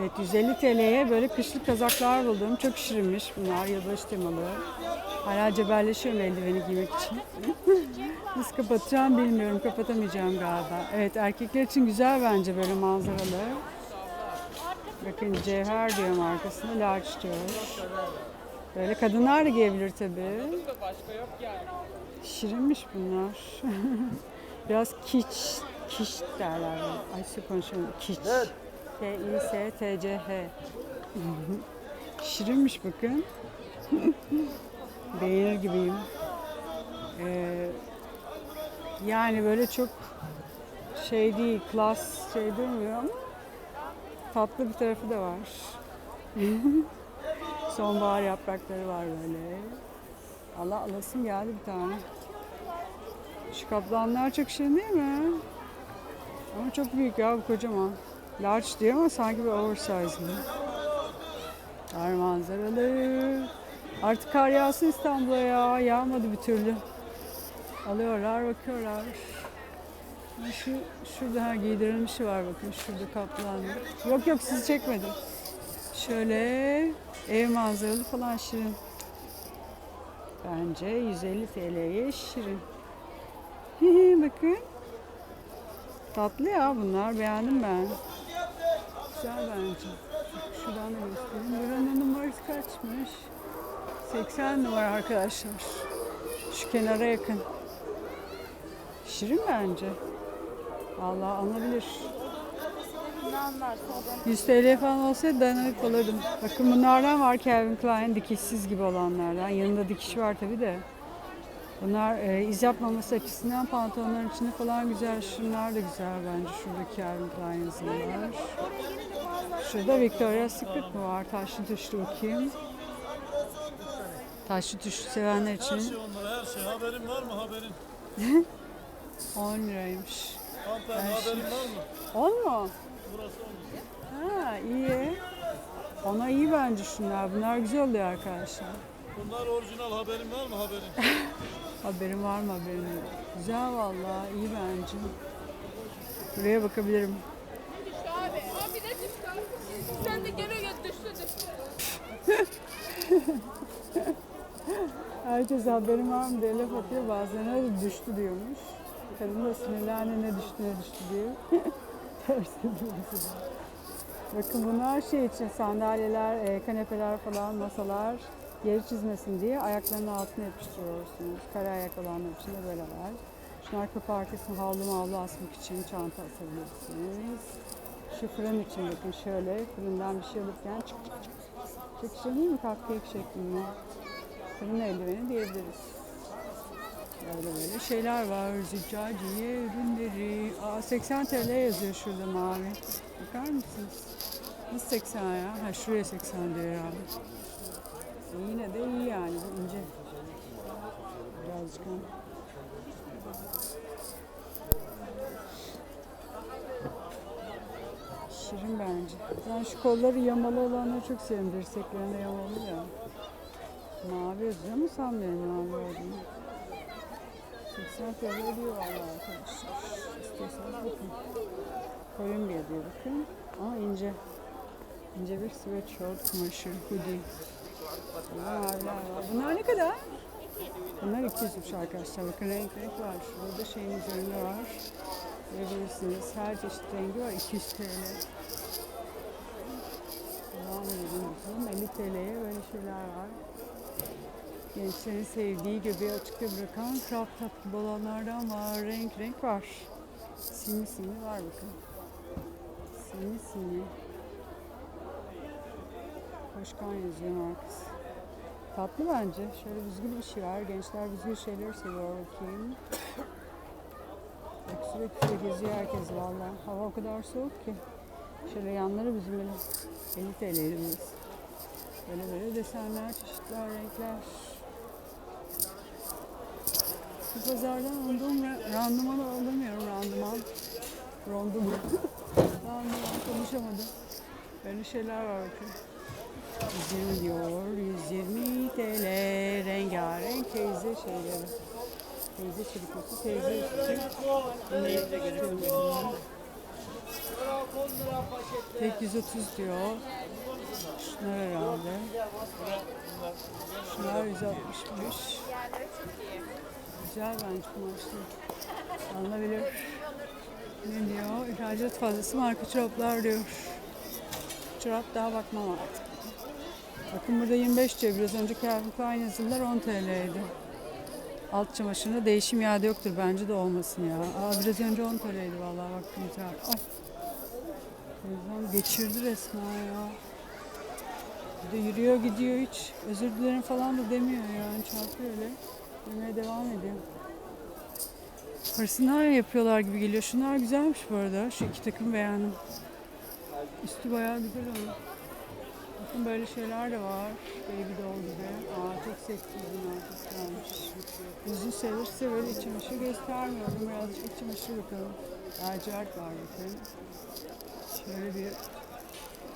Evet 150 TL'ye böyle kışlık kazaklar buldum. Çok şirinmiş bunlar yılbaşı temalı. Hala cebelleşiyorum eldiveni giymek için. Nasıl kapatacağım bilmiyorum. Kapatamayacağım galiba. Evet erkekler için güzel bence böyle manzaralı. Bakın cevher diyor markasında. Large diyor. Böyle kadınlar da giyebilir tabii. Şirinmiş bunlar. Biraz kiç, kiç derler. Ay su konuşuyorum. Kiç. K-I-S-T-C-H. Şirinmiş bakın. Beğenir gibiyim. Ee, yani böyle çok şey değil, klas şey durmuyor ama tatlı bir tarafı da var. Sonbahar yaprakları var böyle. Allah alasım geldi bir tane. Şu kaplanlar çok şirin değil mi? Ama çok büyük ya bu kocaman. Large diyor ama sanki bir oversize gibi. Dar manzaralı. Artık kar yağsın İstanbul'a ya. Yağmadı bir türlü. Alıyorlar, bakıyorlar. Şu, şurada ha, giydirilmişi var bakın. Şurada kaplan. Yok yok sizi çekmedim. Şöyle ev manzaralı falan şirin. Bence 150 TL'ye şirin. bakın. Tatlı ya bunlar. Beğendim ben. Güzel bence. Şuradan da göstereyim. Buranın numarası kaçmış? 80 numara arkadaşlar. Şu kenara yakın. Şirin bence. Allah alınabilir. 100 TL falan olsaydı dayanıklı alırdım. Bakın bunlardan var Calvin Klein dikişsiz gibi olanlardan. Yanında dikiş var tabi de. Bunlar e, iz yapmaması açısından pantolonların içinde falan güzel. Şunlar da güzel bence. Şurada Calvin Klein yazılar. Şurada Victoria's Secret mi var? Taşlı tuşlu bakayım. Taşlı tuşlu sevenler için Her şey onlar, her şey. Haberin var mı haberin? 10 liraymış. Hanımefendi haberin var mı? 10 mu? Burası onun. Ha iyi. Ona iyi bence şunlar. Bunlar güzel oluyor arkadaşlar. Bunlar orijinal haberin var mı haberin? Haberim var mı haberim yok. Güzel vallahi iyi bence. Buraya bakabilirim. Sen de gene düştü düştü. Herkes haberim var mı diye laf atıyor. Bazılarına da düştü diyormuş. Kadın da sinirlendi ne düştü ne düştü diye. Ters ediyorsun. Bakın bunlar şey için sandalyeler, e, kanepeler falan, masalar yeri çizmesin diye ayaklarının altına yapıştırıyorsunuz. Kare ayak olanlar için de böyle var. Şunlar kapı arkasına havlu mavlu asmak için çanta asabilirsiniz. Şu fırın için bakın şöyle fırından bir şey alırken çık çık çık. Çok mi? Cupcake şeklinde. Fırın eldiveni diyebiliriz. Böyle böyle şeyler var. Züccaciye ürünleri. Aa, 80 TL yazıyor şurada mavi. Bakar mısınız? Nasıl 80 ya? Ha şuraya 80 diyor. E, yine de iyi yani. Bu ince. Birazcık Şirin bence. Ben şu kolları yamalı olanları çok seviyorum. Dirseklerinde yamalı ya. Mavi yazıyor ama sanmıyorum mavi olduğunu. 80 TL ödüyor valla arkadaşlar. İstiyorsanız bakın. Kolombiya diyor bakın. Ama ince. İnce bir sweatshirt kumaşı, hoodie. Bunlar maviler. Bunlar ne kadar? Bunlar 200'müş arkadaşlar. Bakın renk renk var. Şurada şeyin üzerinde var. Görebilirsiniz. Her çeşit rengi var. 200 TL. Devam edelim bakalım. 50 TL'ye böyle şeyler var. Gençlerin sevdiği göbeği açıkta bırakan crop top gibi olanlardan var. Renk renk var. Simli simli var bakın. Simli simli. Başkan yazıyor markası. Tatlı bence. Şöyle büzgülü bir şey var. Gençler büzgülü şeyleri seviyor bakayım. De geziyor herkes valla. Hava o kadar soğuk ki. Şöyle yanları büzmeli. 50 TL'ydi biz. Böyle böyle desenler, çeşitler, renkler. Bu pazardan aldığım ra- randımanı alamıyorum randıman. Randıman. randıman konuşamadım. Böyle şeyler var bakın. 120 diyor. 120 TL rengarenk teyze şeyleri. Teyze çirikosu, teyze üstü. Bunları istiyorum. 10 lira paket Tek 130 diyor. Şunlar herhalde. Şunlar 165. Güzel bence kumaşlı. Alınabilir. Ne diyor? İhracat fazlası marka çoraplar diyor. Çorap daha bakmam artık. Bakın burada 25 diyor. Biraz önce Calvin Klein yazılar 10 TL'ydi. Alt çamaşırında değişim iade yoktur. Bence de olmasın ya. Aa, biraz önce 10 TL'ydi vallahi baktım güzel. Ay. Geçirdi resmen ya. Bir de yürüyor gidiyor hiç. Özür dilerim falan da demiyor yani. Çarpıyor öyle. Yürümeye devam ediyor. Hırsınlar yapıyorlar gibi geliyor. Şunlar güzelmiş bu arada. Şu iki takım beğendim. Üstü bayağı güzel ama. Bakın böyle şeyler de var. Baby doll gibi. Aa çok seksi bunlar. Çok güzelmiş. Uzun severse böyle iç çamaşır göstermiyorum. Birazcık iç çamaşır bakalım. Lacivert var bakın. Şöyle bir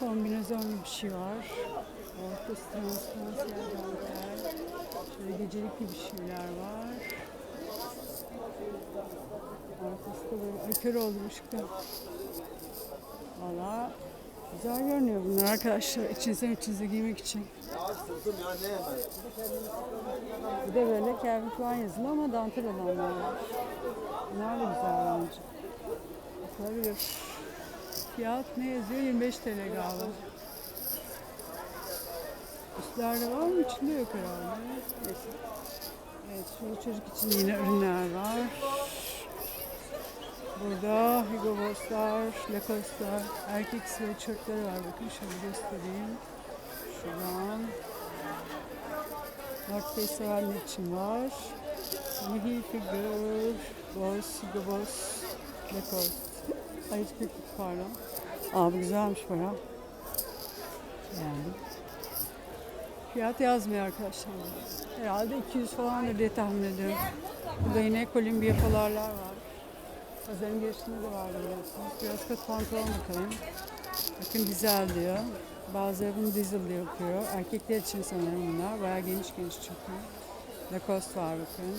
kombinezon bir şey var. Ortası transparan siyah dantel. Şöyle gecelik gibi şeyler var. Arkası da böyle ay kör oldum ışıkta. Güzel görünüyor bunlar arkadaşlar. İçinize içinize giymek için. Bir de böyle Calvin Klein yazılı ama dantel olanlar var. Bunlar da güzel bence. Bakılabilir. Fiyat ne yazıyor? 25 TL galiba. Üstlerde var mı? İçinde yok herhalde. Evet, şurada çocuk için yine ürünler var. Burada Hugo Boss'lar, Lacoste'lar, erkek sweatshirtleri var. Bakın şöyle göstereyim. Şuradan. North Face sevenler için var. Mihi Figure, Boss, Hugo Boss, Lacoste. Ay hiç kötü pardon. Aa bu güzelmiş baya. Yani. Fiyat yazmıyor arkadaşlar. Herhalde 200 falandır diye tahmin ediyorum. Burada yine Columbia polarlar var. Pazarın girişinde de vardı biliyorsunuz. Biraz kot pantolon bakalım. Bakın dizel diyor. Bazıları bunu diesel diye okuyor. Erkekler için sanırım bunlar. Bayağı geniş geniş çünkü. Lacoste var bakın.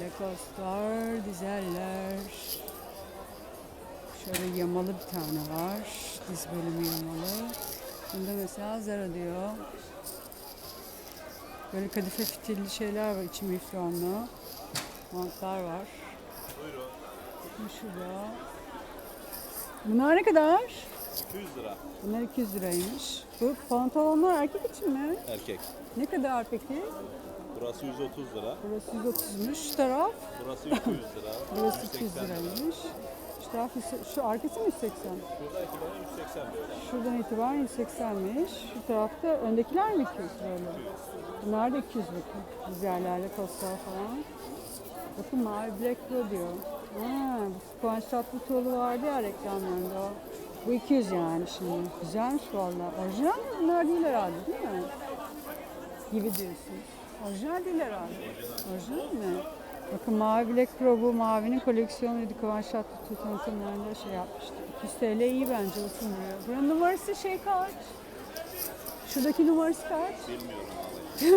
Lacoste var, dizeller. Şöyle yamalı bir tane var. Diz bölümü yamalı. Bunda mesela Zara diyor. Böyle kadife fitilli şeyler var. içi mifronlu. Montlar var. Şurada. Bunlar ne kadar? 200 lira Bunlar 200 liraymış. Bu pantolonlar erkek için mi? erkek. Ne kadar peki? Burası 130 lira. Burası 130'muş. Şu taraf? Burası 200 lira. Burası 200 liraymış. Şu taraf, şu arkası mı 180? Burada itibaren 180 lira. Şuradan itibaren 180'miş. Şu tarafta öndekiler mi 200 böyle? Bunlar da 200 bakın. Güzellerle postlar falan. Bakın mavi Black diyor. Ha, bu Kıvanç Tatlıtuğlu vardı ya reklamlarında o. Bu 200 yani şimdi. Güzelmiş valla. Orijinal mi? Bunlar değil herhalde değil mi? Gibi diyorsun. Orijinal değil herhalde. Orijinal mi? Bakın mavi Black Pro bu mavinin koleksiyonuydu. Kıvanç Tatlıtuğ tanıtımlarında şey yapmıştı. 200 TL iyi bence olsun buraya. Buranın numarası şey kaç? Şuradaki numarası kaç?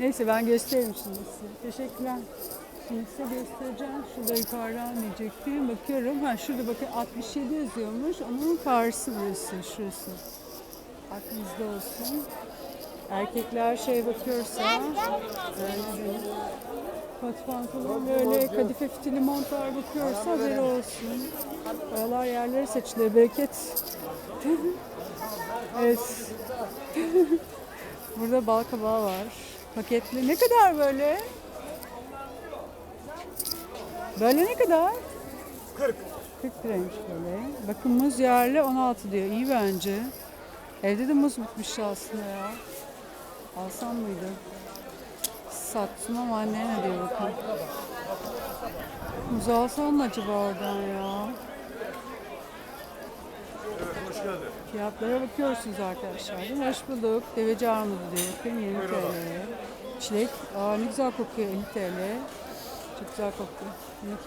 Neyse ben gösteririm şimdi size. Teşekkürler. Şimdi size göstereceğim. Şurada yukarıdan diyecektim. Bakıyorum. Ha şurada bakın 67 yazıyormuş. Onun karşısı burası. Şurası. Aklınızda olsun. Erkekler şey bakıyorsa öyle değil. Kot pantolon böyle kadife fitili montlar bakıyorsa haberi olsun. Paralar yerlere saçılıyor. Bereket. evet. Burada bal kabağı var. Paketli. Ne kadar böyle? Böyle ne kadar? 40. 40 liraymış böyle. Bakın muz yerli 16 diyor. İyi bence. Evde de muz bitmiş aslında ya. Alsam mıydı? Sattım ama anne ne diyor bakın. Muz alsam mı acaba oradan ya? Fiyatlara bakıyorsunuz arkadaşlar değil mi? Hoş bulduk. Deveci armudu diyor. Bakın 20 TL. Çilek. Aa ne güzel kokuyor 50 TL. Çok güzel kokuyor.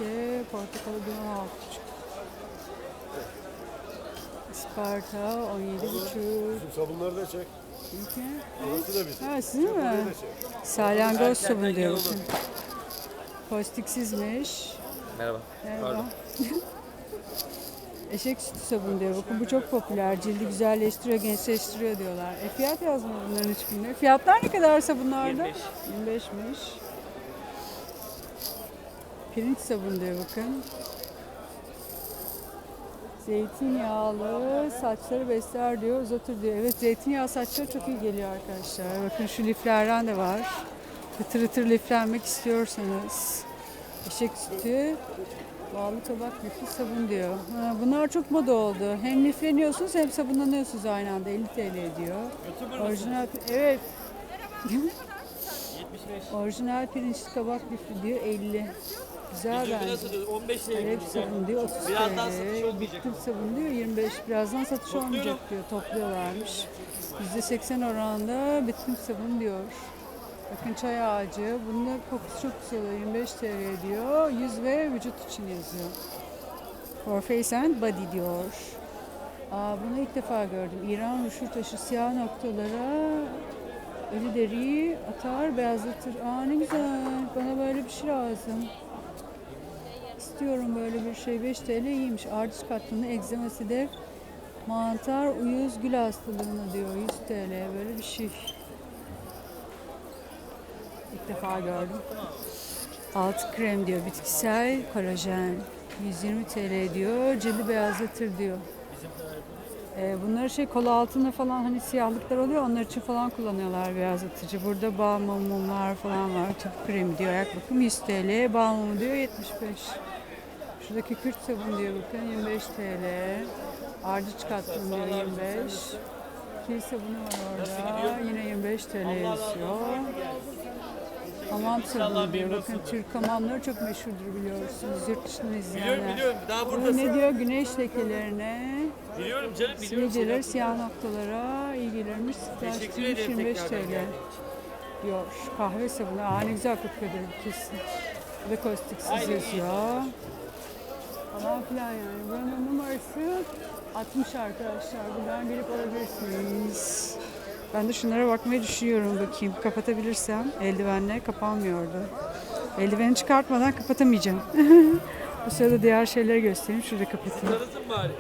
12 portakalı 16 küçük. Isparta 17 buçuk. Sabunları da çek. 12. Burası da bizim. Ha sizin mi? Burayı da çek. Salyangoz sabunu diyor bakın. Postiksizmiş. Merhaba. Merhaba. Eşek sütü sabunu diyor. Bakın bu çok popüler. Cildi güzelleştiriyor, gençleştiriyor diyorlar. E fiyat yazmıyor bunların hiçbirinde. Fiyatlar ne kadar sabunlarda? 25. 25'miş. Pirinç sabunu diyor bakın. Zeytinyağlı saçları besler diyor, uzatır diyor. Evet zeytinyağı saçlara çok iyi geliyor arkadaşlar. Bakın şu liflerden de var. Hıtır hıtır liflenmek istiyorsanız. Eşek sütü, Bağlı tabak lifli sabun diyor. Ha, bunlar çok moda oldu. Hem lifleniyorsunuz hem sabunlanıyorsunuz aynı anda. 50 TL diyor. Orijinal, evet. Orijinal pirinçli kabak lifli diyor 50. Güzel bence. 15 TL. Alev sabun diyor 30 Birazdan satış TL. olmayacak Bittim sabun diyor 25. Birazdan satış olmayacak diyor. Topluyorlarmış. %80 oranında bittim sabun diyor. Bakın çay ağacı. Bunun kokusu çok güzel oluyor. 25 TL diyor. Yüz ve vücut için yazıyor. For face and body diyor. Aa, bunu ilk defa gördüm. İran ruşur taşı siyah noktalara ölü deriyi atar, beyazlatır. Aa ne güzel. Bana böyle bir şey lazım. İstiyorum böyle bir şey. 5 TL iyiymiş. Ardıç katlını egzemasi de mantar, uyuz, gül hastalığına diyor. 100 TL böyle bir şey. İlk defa gördüm. Alt krem diyor. Bitkisel kolajen. 120 TL diyor. Cildi beyazlatır diyor. Ee, bunları şey kol altında falan hani siyahlıklar oluyor onlar için falan kullanıyorlar beyazlatıcı. Burada bağ mumlar falan var. Tüp kremi diyor. Ayak bakım 100 TL. Bağ mumu diyor 75. Şuradaki kürt sabun diyor bakın 25 TL. Ardıç kattım diyor 25. Kil sabunu var orada. Yine 25 TL yazıyor. Hamam sabunu diyor. Bakın Türk hamamları çok meşhurdur biliyorsunuz. Yurt dışından izleyenler. Biliyorum biliyorum. Daha Bu buradasın. ne diyor? Güneş lekelerine, Biliyorum canım biliyorum. sivilceler, siyah noktalara gelirmiş. Teşekkür ederim 25 tekrardan TL diyor. Kahve sabunu. Aa ne güzel kokuyordur bu kesin. Bu da kostiksiz yazıyor. Falan filan yani. Buranın numarası 60 arkadaşlar. Buradan girip alabilirsiniz. Ben de şunlara bakmayı düşünüyorum bakayım. Kapatabilirsem eldivenle kapanmıyordu. Eldiveni çıkartmadan kapatamayacağım. Bu sırada diğer şeyleri göstereyim. Şurada kapatayım. Tanıtın bari.